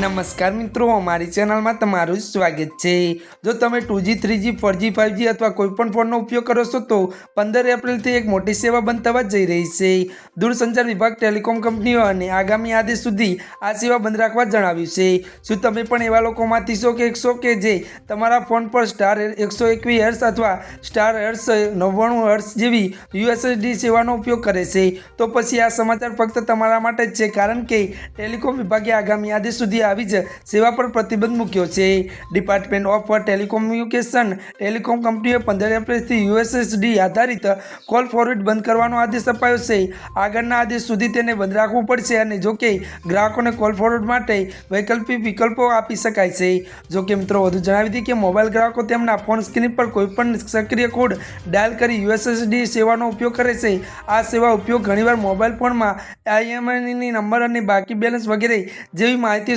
નમસ્કાર મિત્રો, અમારી ચેનલમાં તમારું સ્વાગત છે. જો તમે two G three G, four G five G અથવા કોઈપણ ફોનનો ઉપયોગ કરો છો તો પંદર એપ્રિલથી એક મોટી સેવા બંધ થવા જઈ રહી છે. દૂરસંચાર વિભાગ, ટેલિકોમ કંપનીઓ અને આગામી આદેશ સુધી આ સેવા બંધ રાખવા જણાવ્યું છે. શું તમે પણ એવા લોકોમાંથી છો કે એકસો કે જે તમારા ફોન પર સ્ટાર એકસો એકવીસ હર્ષ અથવા સ્ટાર હર્ષ નવ્વાણું હર્ષ જેવી યુએસએસડી સેવાનો ઉપયોગ કરે છે? તો પછી આ સમાચાર ફક્ત તમારા માટે જ છે, કારણ કે ટેલિકોમ વિભાગે આગામી આદેશ સુધી આવી જ સેવા પર પ્રતિબંધ મૂક્યો છે. ડિપાર્ટમેન્ટ ઓફ ટેલિકોમ્યુનિકેશન ટેલિકોમ કંપનીએ પંદર એપ્રિલથી યુએસએસડી આધારિત કોલ ફોરવર્ડ બંધ કરવાનો આદેશ અપાયો છે. આગળના આદેશ સુધી તેને બંધ રાખવું પડશે અને જોકે ગ્રાહકોને કોલ ફોરવર્ડ માટે વૈકલ્પિક વિકલ્પો આપી શકાય છે. જોકે મિત્રો, વધુ જણાવી હતી કે મોબાઈલ ગ્રાહકો તેમના ફોન સ્ક્રીન પર કોઈપણ સક્રિય કોડ ડાયલ કરી યુએસએસડી સેવાનો ઉપયોગ કરે છે. આ સેવા ઉપયોગ ઘણીવાર મોબાઈલ ફોનમાં આઈએમઆઈની નંબર અને બાકી બેલેન્સ વગેરે જેવી માહિતી